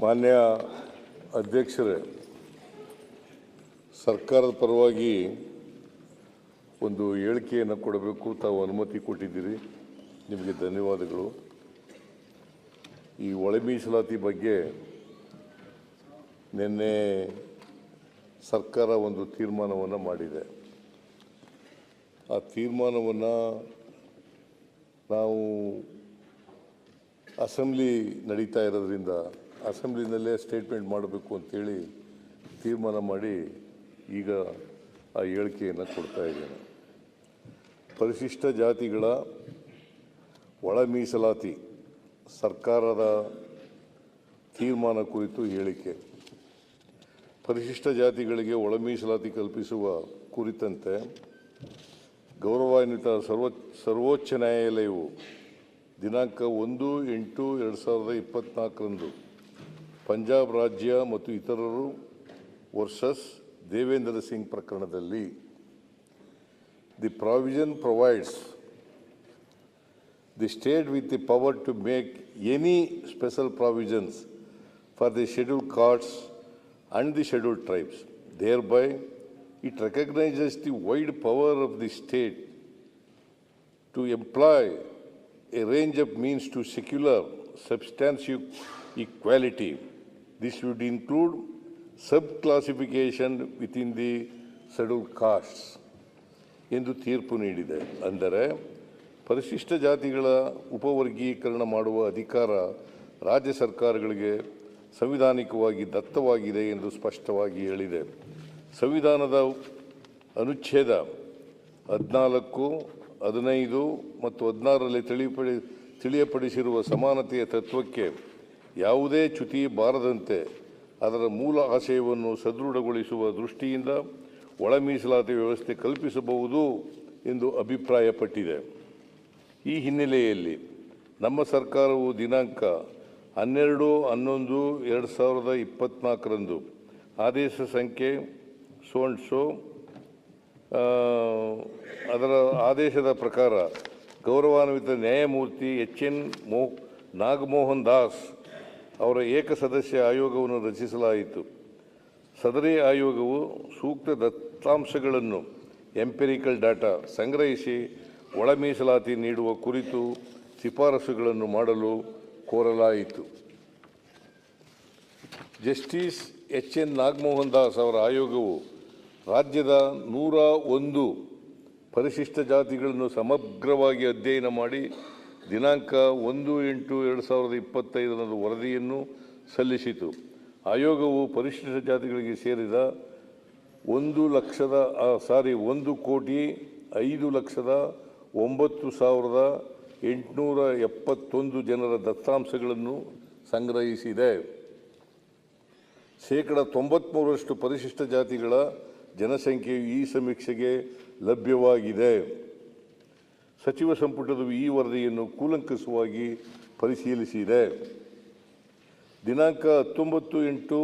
ಮಾನ್ಯ ಅಧ್ಯಕ್ಷರೇ, ಸರ್ಕಾರದ ಪರವಾಗಿ ಒಂದು ಹೇಳಿಕೆಯನ್ನು ಕೊಡಬೇಕು ತಾವು ಅನುಮತಿ ಕೊಟ್ಟಿದ್ದೀರಿ. ನಿಮಗೆ ಧನ್ಯವಾದಗಳು. ಈ ಒಳ ಮೀಸಲಾತಿ ಬಗ್ಗೆ ನಿನ್ನೆ ಸರ್ಕಾರ ಒಂದು ತೀರ್ಮಾನವನ್ನು ಮಾಡಿದೆ. ಆ ತೀರ್ಮಾನವನ್ನು ನಾವು ಅಸೆಂಬ್ಲಿ ನಡೀತಾ ಇರೋದ್ರಿಂದ ಅಸೆಂಬ್ಲಿನಲ್ಲೇ ಸ್ಟೇಟ್ಮೆಂಟ್ ಮಾಡಬೇಕು ಅಂತೇಳಿ ತೀರ್ಮಾನ ಮಾಡಿ ಈಗ ಆ ಹೇಳಿಕೆಯನ್ನು ಕೊಡ್ತಾ ಇದ್ದೇನೆ. ಪರಿಶಿಷ್ಟ ಜಾತಿಗಳ ಒಳ ಮೀಸಲಾತಿ ಸರ್ಕಾರದ ತೀರ್ಮಾನ ಕುರಿತು ಹೇಳಿಕೆ. ಪರಿಶಿಷ್ಟ ಜಾತಿಗಳಿಗೆ ಒಳ ಮೀಸಲಾತಿ ಕಲ್ಪಿಸುವ ಕುರಿತಂತೆ ಗೌರವಾನ್ವಿತ ಸರ್ವ ಸರ್ವೋಚ್ಚ ನ್ಯಾಯಾಲಯವು ದಿನಾಂಕ ಒಂದು ಎಂಟು ಎರಡು ಸಾವಿರದ ಇಪ್ಪತ್ತ್ನಾಲ್ಕರಂದು ಪಂಜಾಬ್ ರಾಜ್ಯ ಮತ್ತು ಇತರರು ವರ್ಸಸ್ ದೇವೇಂದ್ರ ಸಿಂಗ್ ಪ್ರಕರಣದಲ್ಲಿ the provision provides the state with the power to make any special provisions for the schedule cards castes the scheduled tribes. Thereby it recognises the wide power of the state to employ a range of means to secular substantive equality. This would include sub-classification within the scheduled castes. ಎಂದು ತೀರ್ಪು ನೀಡಿದೆ ಅಂದರೆ ಪರಿಶಿಷ್ಟ ಜಾತಿಗಳ ಉಪವರ್ಗೀಕರಣ ಮಾಡುವ ಅಧಿಕಾರ ರಾಜ್ಯ ಸರ್ಕಾರಗಳಿಗೆ ಸಂವಿಧಾನಿಕವಾಗಿ ದತ್ತವಾಗಿದೆ ಎಂದು ಸ್ಪಷ್ಟವಾಗಿ ಹೇಳಿದೆ ಸಂವಿಧಾನದ ಅನುಚ್ಛೇದ ಹದಿನಾಲ್ಕು ಹದಿನೈದು ಮತ್ತು ಹದಿನಾರರಲ್ಲಿ ತಿಳಿಪಡಿ, ತಿಳಿಯಪಡಿಸಿರುವ ಸಮಾನತೆಯ ತತ್ವಕ್ಕೆ ಯಾವುದೇ ಚ್ಯುತಿ ಬಾರದಂತೆ ಅದರ ಮೂಲ ಆಶಯವನ್ನು ಸದೃಢಗೊಳಿಸುವ ದೃಷ್ಟಿಯಿಂದ ಒಳ ಮೀಸಲಾತಿ ವ್ಯವಸ್ಥೆ ಕಲ್ಪಿಸಬಹುದು ಎಂದು ಅಭಿಪ್ರಾಯಪಟ್ಟಿದೆ. ಈ ಹಿನ್ನೆಲೆಯಲ್ಲಿ ನಮ್ಮ ಸರ್ಕಾರವು ದಿನಾಂಕ ಹನ್ನೆರಡು, ಹನ್ನೊಂದು, ಎರಡು ಸಾವಿರದ ಇಪ್ಪತ್ತ್ನಾಲ್ಕರಂದು ಆದೇಶ ಸಂಖ್ಯೆ ಸೋಂಡ್ಸೋ ಅದರ ಆದೇಶದ ಪ್ರಕಾರ ಗೌರವಾನ್ವಿತ ನ್ಯಾಯಮೂರ್ತಿ ಎಚ್ ಎನ್ ಮೋ, ನಾಗಮೋಹನ್ ದಾಸ್ ಅವರ ಏಕಸದಸ್ಯ ಆಯೋಗವನ್ನು ರಚಿಸಲಾಯಿತು. ಸದರಿ ಆಯೋಗವು ಸೂಕ್ತ ದತ್ತಾಂಶಗಳನ್ನು, ಎಂಪೆರಿಕಲ್ ಡಾಟಾ ಸಂಗ್ರಹಿಸಿ ಒಳ ಮೀಸಲಾತಿ ನೀಡುವ ಕುರಿತು ಶಿಫಾರಸುಗಳನ್ನು ಮಾಡಲು ಕೋರಲಾಯಿತು. Justice H N Nagamohan Das ಅವರ ಆಯೋಗವು ರಾಜ್ಯದ ನೂರ ಒಂದು ಪರಿಶಿಷ್ಟ ಜಾತಿಗಳನ್ನು ಸಮಗ್ರವಾಗಿ ಅಧ್ಯಯನ ಮಾಡಿ ದಿನಾಂಕ ಒಂದು ಎಂಟು ಎರಡು ಸಾವಿರದ ಇಪ್ಪತ್ತೈದರಂದು ವರದಿಯನ್ನು ಸಲ್ಲಿಸಿತು. ಆಯೋಗವು ಪರಿಶಿಷ್ಟ ಜಾತಿಗಳಿಗೆ ಸೇರಿದ ಒಂದು ಲಕ್ಷದ ಸಾರಿ, ಒಂದು ಕೋಟಿ ಐದು ಲಕ್ಷದ ಒಂಬತ್ತು ಸಾವಿರದ ಎಂಟುನೂರ ಎಪ್ಪತ್ತೊಂದು ಜನರ ದತ್ತಾಂಶಗಳನ್ನು ಸಂಗ್ರಹಿಸಿದೆ. ಶೇಕಡ ತೊಂಬತ್ಮೂರರಷ್ಟು ಪರಿಶಿಷ್ಟ ಜಾತಿಗಳ ಜನಸಂಖ್ಯೆಯು ಈ ಸಮೀಕ್ಷೆಗೆ ಲಭ್ಯವಾಗಿದೆ. ಸಚಿವ ಸಂಪುಟದ ಈ ವರದಿಯನ್ನು ಕೂಲಂಕಷವಾಗಿ ಪರಿಶೀಲಿಸಿದೆ. ದಿನಾಂಕ ಹತ್ತೊಂಬತ್ತು ಎಂಟು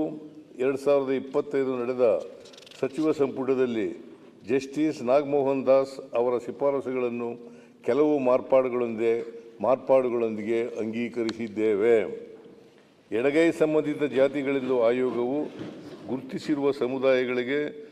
ಎರಡು ಸಾವಿರದ ಇಪ್ಪತ್ತೈದು ನಡೆದ ಸಚಿವ ಸಂಪುಟದಲ್ಲಿ ಜಸ್ಟಿಸ್ ನಾಗಮೋಹನ್ ದಾಸ್ ಅವರ ಶಿಫಾರಸುಗಳನ್ನು ಕೆಲವು ಮಾರ್ಪಾಡುಗಳೊಂದಿಗೆ ಮಾರ್ಪಾಡುಗಳೊಂದಿಗೆ ಅಂಗೀಕರಿಸಿದ್ದೇವೆ. ಎಡಗೈ ಸಂಬಂಧಿತ ಜಾತಿಗಳೆಂದು ಆಯೋಗವು ಗುರುತಿಸಿರುವ ಸಮುದಾಯಗಳಿಗೆ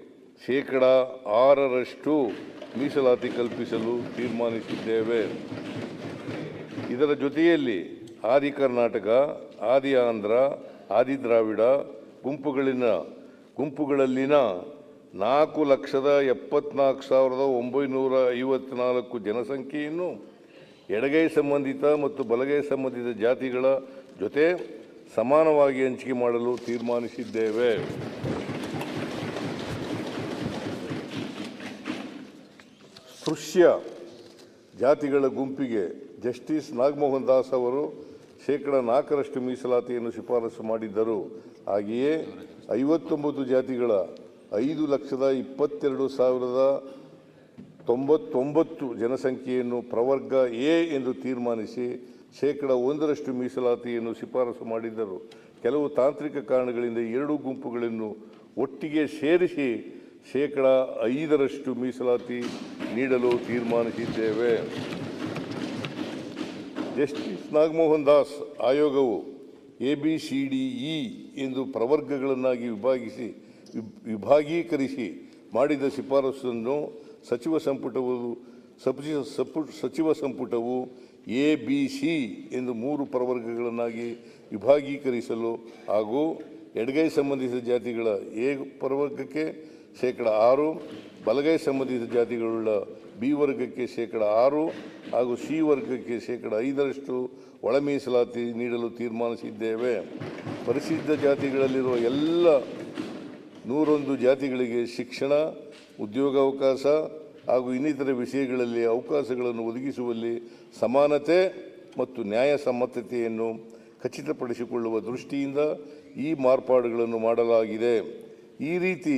ಶೇಕಡ ಆರರಷ್ಟು ಮೀಸಲಾತಿ ಕಲ್ಪಿಸಲು ತೀರ್ಮಾನಿಸಿದ್ದೇವೆ. ಇದರ ಜೊತೆಯಲ್ಲಿ ಆದಿ ಕರ್ನಾಟಕ, ಆದಿ ಆಂಧ್ರ, ಆದಿ ದ್ರಾವಿಡ ಗುಂಪುಗಳಿನ, ಗುಂಪುಗಳಲ್ಲಿನ ನಾಲ್ಕು ಲಕ್ಷದ ಎಪ್ಪತ್ನಾಲ್ಕು ಸಾವಿರದ ಒಂಬೈನೂರ ಐವತ್ನಾಲ್ಕು ಜನಸಂಖ್ಯೆಯನ್ನು ಎಡಗೈ ಸಂಬಂಧಿತ ಮತ್ತು ಬಲಗೈ ಸಂಬಂಧಿತ ಜಾತಿಗಳ ಜೊತೆ ಸಮಾನವಾಗಿ ಹಂಚಿಕೆ ಮಾಡಲು ತೀರ್ಮಾನಿಸಿದ್ದೇವೆ. ಸ್ಪೃಶ್ಯ ಜಾತಿಗಳ ಗುಂಪಿಗೆ ಜಸ್ಟಿಸ್ ನಾಗಮೋಹನ್ ದಾಸ್ ಅವರು ಶೇಕಡ ನಾಲ್ಕರಷ್ಟು ಮೀಸಲಾತಿಯನ್ನು ಶಿಫಾರಸು ಮಾಡಿದ್ದರು. ಹಾಗೆಯೇ ಐವತ್ತೊಂಬತ್ತು ಜಾತಿಗಳ ಐದು ಲಕ್ಷದ ಇಪ್ಪತ್ತೆರಡು ಸಾವಿರದ ತೊಂಬತ್ತೊಂಬತ್ತು ಜನಸಂಖ್ಯೆಯನ್ನು ಪ್ರವರ್ಗ ಎ ಎಂದು ತೀರ್ಮಾನಿಸಿ ಶೇಕಡ ಒಂದರಷ್ಟು ಮೀಸಲಾತಿಯನ್ನು ಶಿಫಾರಸು ಮಾಡಿದ್ದರು. ಕೆಲವು ತಾಂತ್ರಿಕ ಕಾರಣಗಳಿಂದ ಎರಡೂ ಗುಂಪುಗಳನ್ನು ಒಟ್ಟಿಗೆ ಸೇರಿಸಿ ಶೇಕಡ ಐದರಷ್ಟು ಮೀಸಲಾತಿ ನೀಡಲು ತೀರ್ಮಾನಿಸಿದ್ದೇವೆ. ಜಸ್ಟಿಸ್ ನಾಗಮೋಹನ್ ದಾಸ್ ಆಯೋಗವು A B C D E ಎಂದು ಪ್ರವರ್ಗಗಳನ್ನಾಗಿ ವಿಭಾಗಿಸಿ ವಿಭಾಗೀಕರಿಸಿ ಮಾಡಿದ ಶಿಫಾರಸನ್ನು ಸಚಿವ ಸಂಪುಟವು, ಸಪಿ- ಸಪು- ಸಚಿವ ಸಂಪುಟವು ಎ ಬಿ ಸಿ ಎಂದು ಮೂರು ಪ್ರವರ್ಗಗಳನ್ನಾಗಿ ವಿಭಾಗೀಕರಿಸಲು ಹಾಗೂ ಎಡಗೈ ಸಂಬಂಧಿಸಿದ ಜಾತಿಗಳ ಎ ಪ್ರವರ್ಗಕ್ಕೆ ಶೇಕಡ ಆರು, ಬಲಗೈ ಸಂಬಂಧಿತ ಜಾತಿಗಳುಳ್ಳ ಬಿ ವರ್ಗಕ್ಕೆ ಶೇಕಡ ಆರು ಹಾಗೂ ಸಿ ವರ್ಗಕ್ಕೆ ಶೇಕಡ ಐದರಷ್ಟು ಒಳ ಮೀಸಲಾತಿ ನೀಡಲು ತೀರ್ಮಾನಿಸಿದ್ದೇವೆ. ಪರಿಶಿಷ್ಟ ಜಾತಿಗಳಲ್ಲಿರುವ ಎಲ್ಲ ನೂರೊಂದು ಜಾತಿಗಳಿಗೆ ಶಿಕ್ಷಣ, ಉದ್ಯೋಗಾವಕಾಶ ಹಾಗೂ ಇನ್ನಿತರ ವಿಷಯಗಳಲ್ಲಿ ಅವಕಾಶಗಳನ್ನು ಒದಗಿಸುವಲ್ಲಿ ಸಮಾನತೆ ಮತ್ತು ನ್ಯಾಯಸಮ್ಮತತೆಯನ್ನು ಖಚಿತಪಡಿಸಿಕೊಳ್ಳುವ ದೃಷ್ಟಿಯಿಂದ ಈ ಮಾರ್ಪಾಡುಗಳನ್ನು ಮಾಡಲಾಗಿದೆ. ಈ ರೀತಿ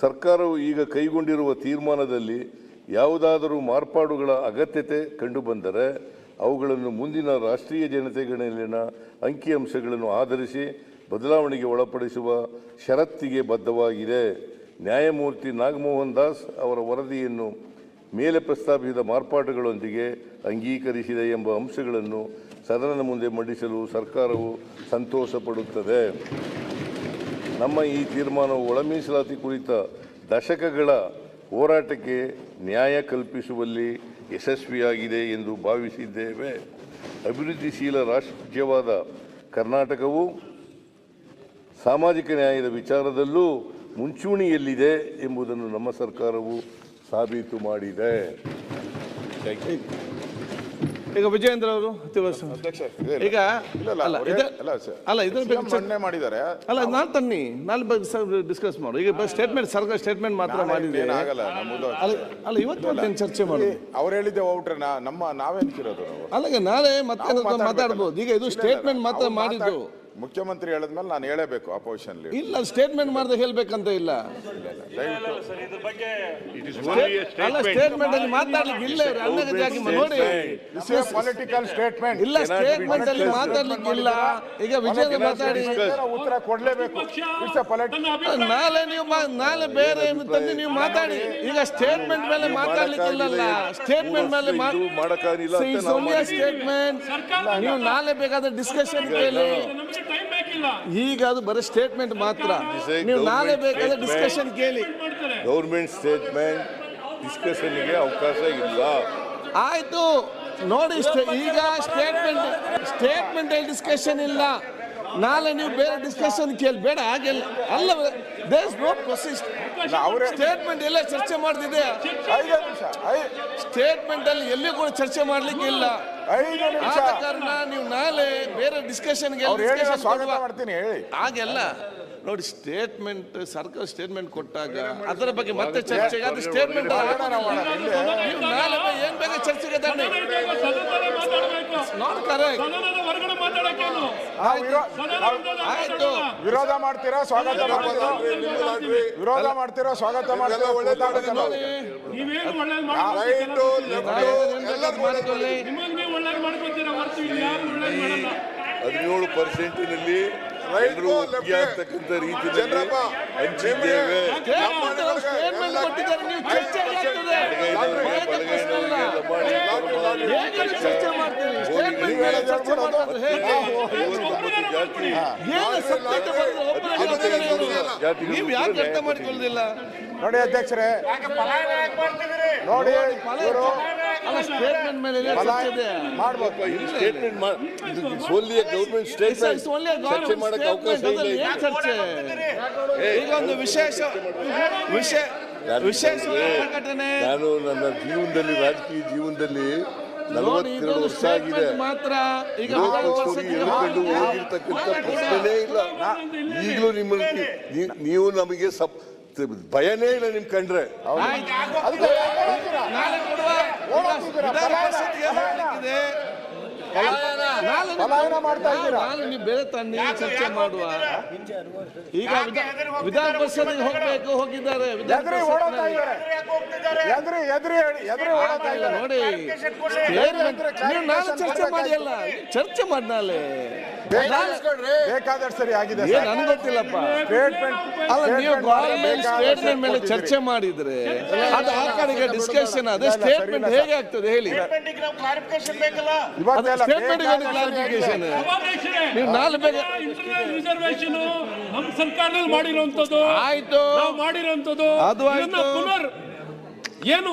ಸರ್ಕಾರವು ಈಗ ಕೈಗೊಂಡಿರುವ ತೀರ್ಮಾನದಲ್ಲಿ ಯಾವುದಾದರೂ ಮಾರ್ಪಾಡುಗಳ ಅಗತ್ಯತೆ ಕಂಡುಬಂದರೆ ಅವುಗಳನ್ನು ಮುಂದಿನ ರಾಷ್ಟ್ರೀಯ ಜನತೆಗಳಲ್ಲಿನ ಅಂಕಿಅಂಶಗಳನ್ನು ಆಧರಿಸಿ ಬದಲಾವಣೆಗೆ ಒಳಪಡಿಸುವ ಷರತ್ತಿಗೆ ಬದ್ಧವಾಗಿದೆ. ನ್ಯಾಯಮೂರ್ತಿ ನಾಗಮೋಹನ್ ದಾಸ್ ಅವರ ವರದಿಯನ್ನು ಮೇಲೆ ಪ್ರಸ್ತಾಪಿಸಿದ ಮಾರ್ಪಾಟುಗಳೊಂದಿಗೆ ಅಂಗೀಕರಿಸಿದೆ ಎಂಬ ಅಂಶಗಳನ್ನು ಸದನದ ಮುಂದೆ ಮಂಡಿಸಲು ಸರ್ಕಾರವು ಸಂತೋಷ ಪಡುತ್ತದೆ ನಮ್ಮ ಈ ತೀರ್ಮಾನವು ಒಳ ಮೀಸಲಾತಿ ಕುರಿತ ದಶಕಗಳ ಹೋರಾಟಕ್ಕೆ ನ್ಯಾಯ ಕಲ್ಪಿಸುವಲ್ಲಿ ಯಶಸ್ವಿಯಾಗಿದೆ ಎಂದು ಭಾವಿಸಿದ್ದೇವೆ. ಅಭಿವೃದ್ಧಿಶೀಲ ರಾಜ್ಯವಾದ ಕರ್ನಾಟಕವು ಸಾಮಾಜಿಕ ನ್ಯಾಯದ ವಿಚಾರದಲ್ಲೂ ಮುಂಚೂಣಿಯಲ್ಲಿದೆ ಎಂಬುದನ್ನು ನಮ್ಮ ಸರ್ಕಾರವು ಸಾಬೀತು ಮಾಡಿದೆ. ಈಗ ವಿಜಯೇಂದ್ರ ಅವರು ಅಧ್ಯಕ್ಷ ಈಗ ಅಲ್ಲ ಅಲ್ಲ, ಮಂಡನೆ ಮಾಡಿದ್ದಾರೆ. ಅಲ್ಲ ನಾನು ತನ್ನಿ ನಾಳೆ ಡಿಸ್ಕಸ್ ಮಾಡು. ಈಗ ಸ್ಟೇಟ್ಮೆಂಟ್ ಸರ್ಕಾರ ಸ್ಟೇಟ್ಮೆಂಟ್ ಮಾತ್ರ ಮಾಡಿದ್ದೇನೆ ನಮ್ಮದು ಅಲ್ಲ ಇವತ್ತು ಮತ್ತೇನು ಚರ್ಚೆ ಮಾಡಿ ಅವ್ರು ಹೇಳಿದ್ದೆ ಔಟ್ರೆ ನಮ್ಮ ನಾವೇನ್ಕಿರೋದು ನಾವು? ಅಲ್ಲ ನಾಳೆ ಮತ್ತೆ. ಮಾತಾಡ್ಬೋದು. ಈಗ ಇದು ಸ್ಟೇಟ್ಮೆಂಟ್ ಮಾತ್ರ ಮಾಡಿದ್ದು. ಮುಖ್ಯಮಂತ್ರಿ ಹೇಳಿದ್ಮೇಲೆ ನಾನು ಹೇಳಬೇಕು ಅಪೋಸಿಷನ್ ಇಲ್ಲ ಸ್ಟೇಟ್ಮೆಂಟ್ ಮಾಡ್ದೆ ಹೇಳ್ಬೇಕಂತ ಇಲ್ಲ. ಅಲ್ಲ ಸ್ಟೇಟ್ಮೆಂಟ್ ಅಲ್ಲಿ ಮಾತಾಡ್ಲಿಕ್ಕೆ ಇಲ್ಲ ಇವ್ರು ನೋಡಿ. ಪೊಲಿಟಿಕಲ್ ಸ್ಟೇಟ್ಮೆಂಟ್ ಇಲ್ಲ ಸ್ಟೇಟ್ಮೆಂಟ್ ಅಲ್ಲಿ ಮಾತಾಡ್ಲಿಕ್ಕೆ ಇಲ್ಲ. ಈಗ ವಿಜಯ ಮಾತಾಡಿ. ಉತ್ತರ ಕೊಡ್ಲೇಬೇಕು. ಇಟ್ಸ್ ಪೊಲಿಟಿಕಲ್ ನಾಳೆ ನೀವು ಮಾ- ನಾಳೆ ಬೇರೆ ಏನು ತಂದು ನೀವು ಮಾತಾಡಿ. ಈಗ ಸ್ಟೇಟ್ಮೆಂಟ್ ಮೇಲೆ ಮಾತಾಡ್ಲಿಕ್ಕೆ ಇಲ್ಲಲ್ಲ ಸ್ಟೇಟ್ಮೆಂಟ್ ಮೇಲೆ ಮಾಡಕ್ಕಾಗಿಲ್ಲ ಸ್ಟೇಟ್ಮೆಂಟ್ ನೀವು ನಾಳೆ ಬೇಕಾದ್ರೆ ಡಿಸ್ಕಷನ್ ಕೇಳಿ. ಈಗ ಅದು ಬರೀ ಸ್ಟೇಟ್ಮೆಂಟ್ ಮಾತ್ರ. ನೀವು ನಾಳೆ ಬೇಕಾದ್ರೆ ಡಿಸ್ಕಷನ್ ಕೇಳಿ. ಗೌರ್ಮೆಂಟ್ ಸ್ಟೇಟ್ಮೆಂಟ್ ಡಿಸ್ಕಷನ್ಗೆ ಅವಕಾಶ ಇಲ್ಲ. ಆಯ್ತು. ನೋಡಿ ಸ್ಟೇ- ಈಗ ಸ್ಟೇಟ್ಮೆಂಟ್ ಸ್ಟೇಟ್ಮೆಂಟ್ ಡಿಸ್ಕಷನ್ ಇಲ್ಲ. ನಾಳೆ ನೀವು ಬೇರೆ ಡಿಸ್ಕಷನ್ ಕೇಳಿ. ಬೇಡ ಹಾಗೆಲ್ಲ ಅಲ್ಲ ದೇಸ್ ನೋ ಪ್ರೊಸೆಸ್ ಅವರೇ ಸ್ಟೇಟ್ಮೆಂಟ್ ಎಲ್ಲ ಚರ್ಚೆ ಮಾಡ್ತಿದೆ. ಐದು ನಿಮಿಷ ಸ್ಟೇಟ್ಮೆಂಟ್ ಅಲ್ಲಿ ಎಲ್ಲಿ ಕೂಡ ಚರ್ಚೆ ಮಾಡ್ಲಿಕ್ಕೆ ಇಲ್ಲ ಐದು ನಿಮಿಷ. ಆದ ಕಾರಣ ನೀವು ನಾಳೆ ಬೇರೆ ಡಿಸ್ಕಷನ್ಗೆ ಅವ್ರು ಹೇಳಿದ್ರೆ ಸ್ವಾಗತ ಮಾಡ್ತೀನಿ ಹೇಳಿ. ಹಾಗೆಲ್ಲ. ನೋಡಿ ಸ್ಟೇಟ್ಮೆಂಟ್ ಸರ್ಕಾರ ಸ್ಟೇಟ್ಮೆಂಟ್ ಕೊಟ್ಟಾಗ ಅದರ ಬಗ್ಗೆ ಮತ್ತೆ ಚರ್ಚೆಗೆ ಅದು ಸ್ಟೇಟ್ಮೆಂಟ್ ಮಾಡೋಣ ನಾವು ಇಲ್ಲೇ. ನೀವು ನಾಳೆ ಏನ್ ಬೇಕಾ ಚರ್ಚೆಗೆ ತನ್ನಿ ಸದನದಲ್ಲೇ ಮಾತಾಡಬೇಕು. ನಾಟ್ ಕರೆಕ್ಟ್ ಸದನದ ಹೊರಗಡೆ ಮಾತಾಡಕ್ಕೇನು ನಾವು ವಿರೋ- ನಾವು ಆಯ್ತು. ವಿರೋಧ ಮಾಡ್ತೀರಾ ಸ್ವಾಗತ ಮಾಡ್ತೀರಾ? ವಿರೋಧ ಮಾಡ್ತೀರಾ ಸ್ವಾಗತ ಮಾಡ್ತೀರಾ? ಅವ್ರಿಗೆ. ನೀವೇನು ಒಳ್ಳೇದು ಬೇಕಾದ್ರೂ ನಿಮಗೆ ನೀವು ಮಾಡಲ್ಲ. ಪರ್ಸೆಂಟಿನಲ್ಲಿ ಆಗ್ತಕ್ಕಂಥ ರೀತಿಯಲ್ಲಿ ಹಂಚಿದ್ದೇವೆ. ನೀವು ಯಾಕೆ ಅರ್ಥ ಮಾಡಿಕೊಳ್ಳಲಿಲ್ಲ ನೋಡಿ ಅಧ್ಯಕ್ಷರೇ ನೋಡಿ ಸ್ಟೇಟ್ಮೆಂಟ್ ಮೇಲೆ ಓನ್ಲಿ ಗೌರ್ಮೆಂಟ್ ಸ್ಟೇಟ್ಮೆಂಟ್ ಚರ್ಚೆ ಮಾಡಕ್ಕೆ ಅವಕಾಶ ಇಲ್ಲ ಅದ್ರಲ್ಲಿ ಏನ್ ಚರ್ಚೆ? ಈಗ ಒಂದು ವಿಶೇಷ ವಿಶೇಷ ವಿಶೇಷ ಘಟನೆ ನಾನು ನನ್ನ ಜೀವನದಲ್ಲಿ ರಾಜಕೀಯ ಜೀವನದಲ್ಲಿ ನಲವತ್ತೆರಡು ವರ್ಷ ಆಗಿದೆ. ಮಾತ್ರ ಈಗ ಹೋಗಿರ್ತಕ್ಕಂಥ ಪ್ರಶ್ನೆನೇ ಇಲ್ಲ. ಈಗಲೂ ನಿಮ್ಮಲ್ಲಿ ನೀ- ನೀವು ನಮಗೆ ಸಪ್ ಭಯನೇ ಇಲ್ಲ ನಿಮ್ ಕಂಡ್ರೆ. ವಿಧಾನ ಪರಿಷತ್ಗೆ. ಪಲಾಯನ ಮಾಡ್ತಾ ಇದ್ದೀರಾ? ನೀವು ಬೇರೆ ತನ್ನಿ ಚರ್ಚೆ ಮಾಡುವ. ಈಗ ವಿಧಾ- ವಿಧಾನ ಪರಿಷತ್ಗೆ ಹೋಗ್ಬೇಕು ಹೋಗಿದ್ದಾರೆ ಎದ್ರಿ ಓಡೋತಾ. ಇದ್ದಾರೆ. ಎದ್ರಿ ಎದ್ರಿ ಎದ್ರಿ ಓಡೋತಾ ಇಲ್ಲ, ಇದ್ದಾರೆ. ನೋಡಿ. ನಾನು ಚರ್ಚೆ ಮಾಡಿ ಅಲ್ಲ ಚರ್ಚೆ ಮಾಡಿ ನಾಳೆ ಬೇಕಾದಷ್ಟು ಸರಿ ಆಗಿದೆ ನನ್ಗೆ ಗೊತ್ತಿಲ್ಲಪ್ಪ ಸ್ಟೇಟ್ಮೆಂಟ್ ಅಲ್ಲ ನೀವು ಗೌರ್ಮೆಂಟ್ ಸ್ಟೇಟ್ಮೆಂಟ್ ಮೇಲೆ ಚರ್ಚೆ ಮಾಡಿದ್ರೆ ಅದು ಆ ಕಡೆಗೆ ಡಿಸ್ಕಷನ್ ಅದೇ ಸ್ಟೇಟ್ಮೆಂಟ್ ಹೇಗೆ ಆಗ್ತದೆ ಹೇಳಿ? ಸ್ಟೇಟ್ಮೆಂಟ್ ಕ್ಲಾರಿಫಿಕೇಶನ್ ನೀವು ನಾಲ್ಕು ಬೇಗ ಇಂಟರ್ನಲ್ ರಿಸರ್ವೇಶನ್ ನಮ್ಮ ಸರ್ಕಾರದಲ್ಲಿ ಮಾಡಿರುವಂತದ್ದು ಆಯ್ತು. ನಾವು ಮಾಡಿರುವಂತದ್ದು ಅದು. ಪುನರ್ ಏನು